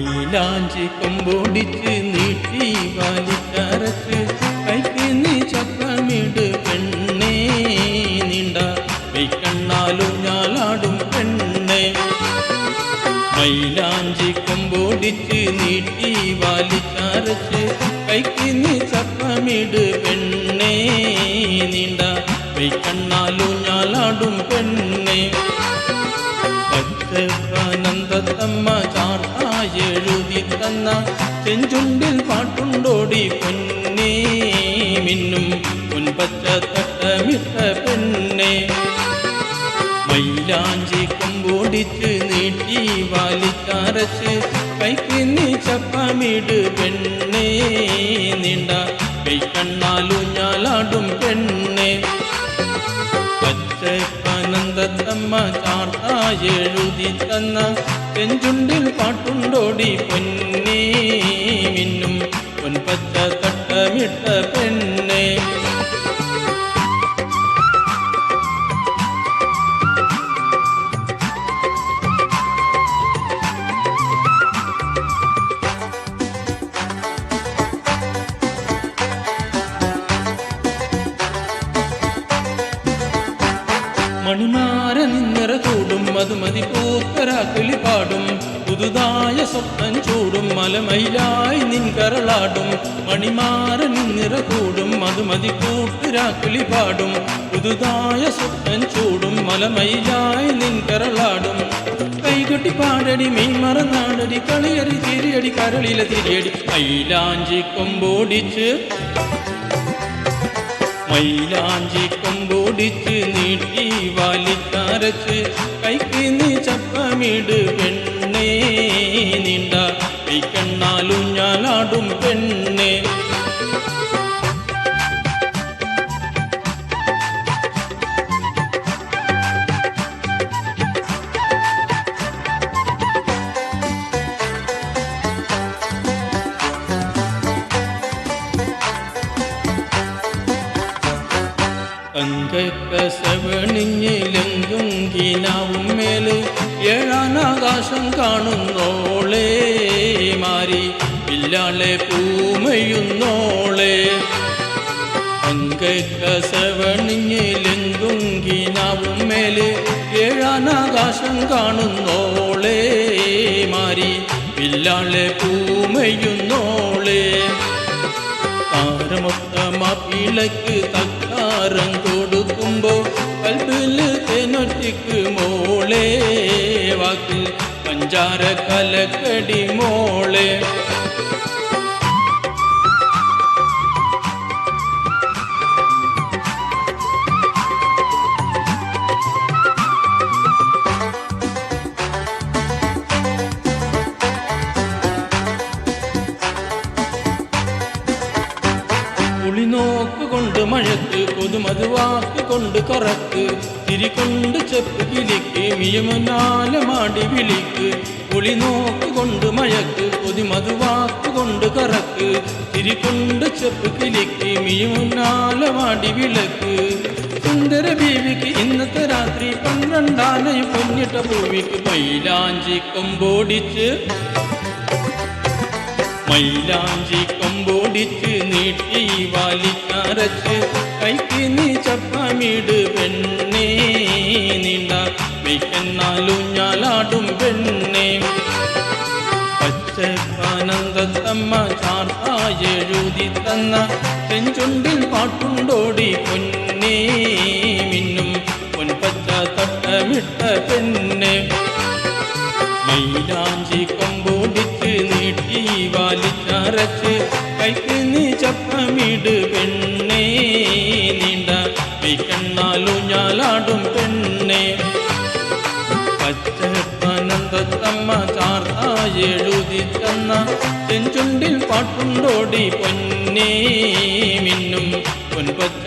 മൈലാഞ്ചി കൊമ്പോടിച്ച് നീട്ടി വാലിക്കാരത്ത് കൈക്ക് നീ ചക്രമിട് പെണ്ണേ നീണ്ട കൈക്കണ്ണാലും ഞാലാടും പെണ്ണേ. മൈലാഞ്ചി കൊമ്പോടിച്ച് നീട്ടി വാലിക്കാരത്ത് കൈക്ക് നീ ചക്രമിട് പെണ്ണേ നീണ്ട കൈക്കണ്ണാലും ഞാലാടും പെണ്ണേ. പച്ചപ്പാനന്ദത്തമ്മ ചാർത്തായെഴുതി തന്ന ചെഞ്ചുണ്ടിൽ പാട്ടുണ്ടോടി പൊന്നേ. മിന്നും പൊൻപച്ച തട്ടമിട്ട പെണ്ണെ. മൈലാഞ്ചി കൊമ്പോടിച്ച് നീട്ടി വാലിക്കാരച്ച് കൈക്ക് നീ ചപ്പമിട് പെണ്ണേ. നീണ്ട കൈക്കണ്ണാലു ഞാലാടും പെണ്ണേ. പച്ചപ്പനന്ദത്തമ്മ ചാർത്ത എഴുതി തന്ന പെഞ്ചുണ്ടിൽ പാട്ടുണ്ടോടി പൊന്നേ മിന്നും പൊൻപച്ച തട്ടമിട്ട പെണ്ണേ. മണിമാര നിന്നിറ കൂടും മധുമതി പൂത്തരാക്കിളി പാടും. പുതുതായ സ്വപ്നം ചൂടും മലമയിലായി നിൻകരളാടും മണിമാര നിന്നിറ കൂടും മധുമതി പൂക്കരാക്കിളി പാടും. പുതുതായ സ്വപ്നം ചൂടും മലമയിലായി നിൻകരളാടും കൈകൊട്ടി പാടടി മെയ് മറന്നാടടി കളിയടി തിരിയടി കരളിലെ തിരിയടി. മൈലാഞ്ചി കൊമ്പോടിച്ച് മൈലാഞ്ചി കൊമ്പോടിച്ച് നീട്ടി വാലിക്കാരച്ച് കൈക്ക് നീ ചപ്പമിട് പെണ്ണേ നീണ്ട. കൈക്കണ്ണാലും ഞാനാടും പെണ്ണേ. തങ്കക്കസവണിഞ്ഞിലെങ്കും മേൽ ഏഴാനാകാശം കാണുന്നോളേ മാറി ഇല്ലാളെ പൂമയുന്നോളേ. തങ്കക്കസവണിഞ്ഞിലെങ്കും മേൽ ഏഴാനാകാശം കാണുന്നോളേ മാറി ഇല്ലാളെ പൂമയുന്നോളേ. താരമൊത്തമാപ്പിളക്ക് തക്കാരം കൊടുക്കുമ്പോ കൽപ്പിലൊറ്റിക്ക് മോളെ വാക്കിൽ പഞ്ചാര കലക്കടി മോളെ. കുളിനോക്ക് കൊണ്ട് മഴത്ത് കൊതുമത് വാക്ക് കൊണ്ട് കറക്ക്. തിരി കൊണ്ട് ചെപ്പ് കിളിക്ക് മിയമനാല മാടി വിളിക്ക്. കുളിനോക്ക് കൊണ്ട് മഴക്ക് കൊതുമത് വാക്ക് കൊണ്ട് കറക്ക്. തിരി കൊണ്ട് ചെപ്പ് കിളിക്ക് മാടി വിളക്ക്. സുന്ദര ബീവിക്ക് ഇന്നത്തെ രാത്രി പന്ത്രണ്ടാനയും പൊന്നിട്ട ഭൂമിക്ക് മൈലാഞ്ചി കൊമ്പോടിച്ച്. മൈലാഞ്ചി കൊമ്പോടിച്ച് നീട്ടി വാലിക്കരച്ച് കൈക്ക് നീ ചപ്പമിട് പെണ്ണേ നീണ്ട വെയ്ക്കെന്നാലും ഞാലാടും പെണ്ണേ. പച്ചപ്പാനന്ദത്തമ്മ ചാർത്ത എഴുതി തന്ന ചെഞ്ചുണ്ടിൽ പാട്ടുണ്ടോടി പൊന്നേ. മിന്നും പൊൻപച്ച തട്ടമിട്ട പെണ്ണേ. മൈലാഞ്ചി കൊമ്പോടിച്ച് നീട്ടി വാലിച്ചരച്ച് കൈക്ക് നീ ചപ്പമിട് പെണ്ണേ നീണ്ട കൈക്കണ്ണാലു ഞാലാടും പെണ്ണേ. പച്ചപ്പനന്തത്തമ്മ ചാർത്ത എഴുതി തന്ന ചെഞ്ചുണ്ടിൽ പാട്ടുണ്ടോടി പൊന്നേ. മിന്നും പൊൻപച്ച